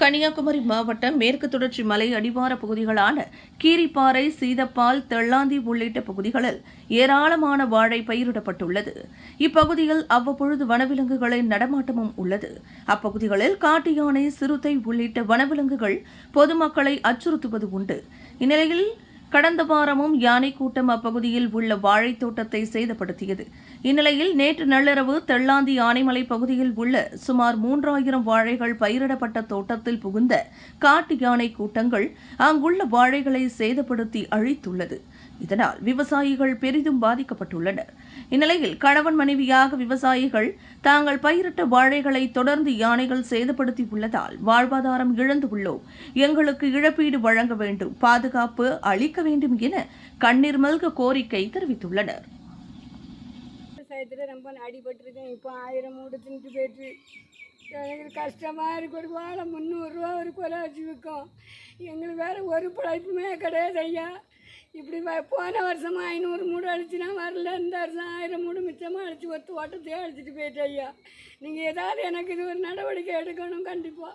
கன்னியாகுமரி மாவட்டம் மேற்கு தொடர்ச்சி மலை அடிவார பகுதிகளான கீரிப்பாறை சீதப்பால் தெள்ளாந்தி உள்ளிட்ட பகுதிகளில் ஏராளமான வாழை பயிரிடப்பட்டுள்ளது. இப்பகுதியில் அவ்வப்பொழுது வனவிலங்குகளின் நடமாட்டமும் உள்ளது. அப்பகுதிகளில் காட்டு யானை சிறுத்தை உள்ளிட்ட வனவிலங்குகள் பொதுமக்களை அச்சுறுத்துவது உண்டு. இந்நிலையில் கடந்த வாரமும் யானை கூட்டம் அப்பகுதியில் உள்ள வாழைத் தோட்டத்தை சேதப்படுத்தியது. இந்நிலையில் நேற்று நள்ளிரவு தெள்ளாந்தி ஆனைமலை பகுதியில் உள்ள சுமார் மூன்றாயிரம் வாழைகள் பயிரிடப்பட்ட தோட்டத்தில் புகுந்த காட்டு யானை கூட்டங்கள் அங்குள்ள வாழைகளை சேதப்படுத்தி அழித்துள்ளது. இதனால் விவசாயிகள் பெரிதும் பாதிக்கப்பட்டுள்ளனர். இந்நிலையில் கணவன் மனைவியாக விவசாயிகள் தாங்கள் பயிரிட்ட வாழைகளை தொடர்ந்து யானைகள் சேதப்படுத்தி உள்ளதால் வாழ்வாதாரம் இழந்து உள்ளோம். எங்களுக்கு இழப்பீடு வழங்க வேண்டும். பாதுகாப்பு அளிக்க வேண்டும் என கண்ணீர் மல்க கோரிக்கை தெரிவித்துள்ளனர். விவசாயத்தில் ரொம்ப அடிபட்டிருக்கேன். இப்போ ஆயிரம் மூடு தின்ட்டு போயிட்டு எங்களுக்கு கஷ்டமாக இருக்கு. ஒரு வாழை முந்நூறுரூவா ஒரு கொலை வச்சு விற்கும். எங்களுக்கு வேறு ஒரு பிழைப்புமே கிடையாது ஐயா. இப்படி போன வருஷம் ஐநூறு மூடு அழிச்சுனா வரல. இந்த வருஷம் ஆயிரம் மூடு மிச்சமாக அழிச்சு ஒத்து ஓட்டத்தையே அழிச்சிட்டு போயிட்டு ஐயா. நீங்கள் ஏதாவது எனக்கு இது ஒரு நடவடிக்கை எடுக்கணும் கண்டிப்பாக